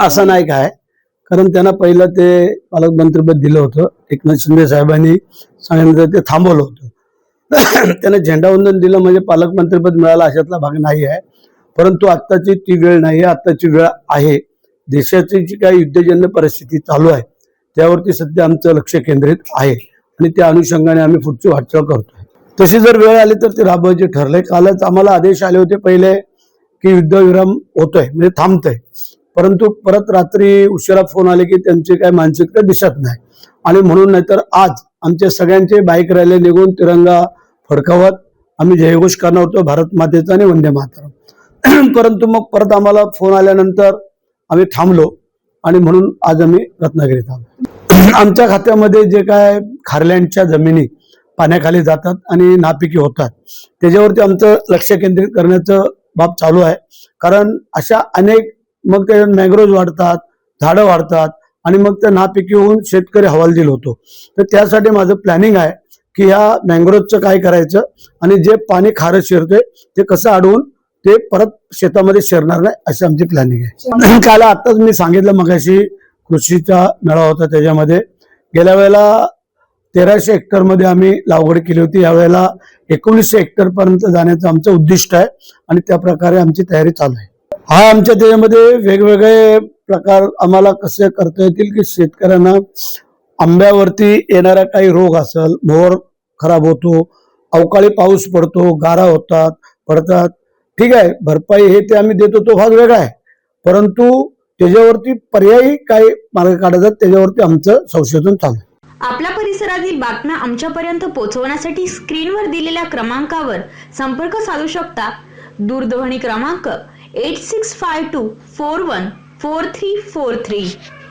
असं नाही काय कारण त्यांना पहिलं ते पालकमंत्रीपद दिलं होतं. एकनाथ शिंदे साहेबांनी सांगितलं ते थांबवलं होतं. त्यांना झेंडावंदन दिलं म्हणजे पालकमंत्रीपद मिळालं अशातला भाग नाही आहे. परंतु आत्ताची ती वेळ नाही आहे आत्ताची वेळ आहे. देशाची जी काही युद्धजन्य परिस्थिती चालू आहे त्यावरती सध्या आमचं लक्ष केंद्रित आहे. आणि त्या अनुषंगाने आम्ही पुढची वाटचाल करतोय. तशी जर वेळ आली तर ते राबवायचे ठरले कालच आम्हाला आदेश आले होते पहिले की युद्धविराम होतोय म्हणजे थांबतोय. परंतु परत रात्री उशिरा फोन आले की त्यांची काय मानसिकता दिसत नाही. आणि म्हणून नाहीतर आज आमचे सगळ्यांचे बाईक रॅली निघून तिरंगा फडकावत आम्ही जयघोष करणार होतो भारत मातेचा आणि वंदे मातरम. परंतु मग परत आम्हाला फोन आल्यानंतर आम्ही थांबलो आणि म्हणून आज आम्ही रत्नागिरीत आलो. आमच्या खात्यामध्ये जे काय खारल्यांच्या जमिनी पाण्याखाली जातात आणि नापिकी होतात त्याच्यावरती आमचं लक्ष केंद्रित करण्याचं बाब चालू आहे. कारण अशा अनेक मग ते मॅग्रोज वाढतात झाडं वाढतात आणि मग त्या नापिकी होऊन शेतकरी हवालदिल होतो. तर त्यासाठी माझं प्लॅनिंग आहे की ह्या मॅंग्रोजचं काय करायचं आणि जे पाणी खारं शिरते ते कसं अडवून ते परत शेतामध्ये शिरणार नाही अशी आमची प्लॅनिंग आहे. काल आताच मी सांगितलं मगाशी कृषीचा मेळावा होता त्याच्यामध्ये. गेल्या वेळेला तेराशे हेक्टरमध्ये आम्ही लागवड केली होती. यावेळेला एकोणीसशे हेक्टरपर्यंत जाण्याचं आमचं उद्दिष्ट आहे आणि त्या प्रकारे आमची तयारी चालू आहे. हा आमच्या त्याच्यामध्ये वेगवेगळे प्रकार आम्हाला कसे करता येतील की शेतकऱ्यांना आंब्यावरती येणारा काही रोग असेल मोहर खराब होतो अवकाळी पाऊस पडतो गारा होतात पडतात. ठीक आहे भरपाई हे ते आम्ही देतो तो भाग वेगळा आहे. परंतु त्याच्यावरती पर्यायी काय मार्ग काढायचा त्याच्यावरती आमचं संशोधन चालू आहे. आपल्या परिसरातील बातम्या आमच्यापर्यंत पोहोचवण्यासाठी स्क्रीनवर दिलेल्या क्रमांकावर संपर्क साधू शकता. दूरध्वनी क्रमांक eight six five two four one four three four three.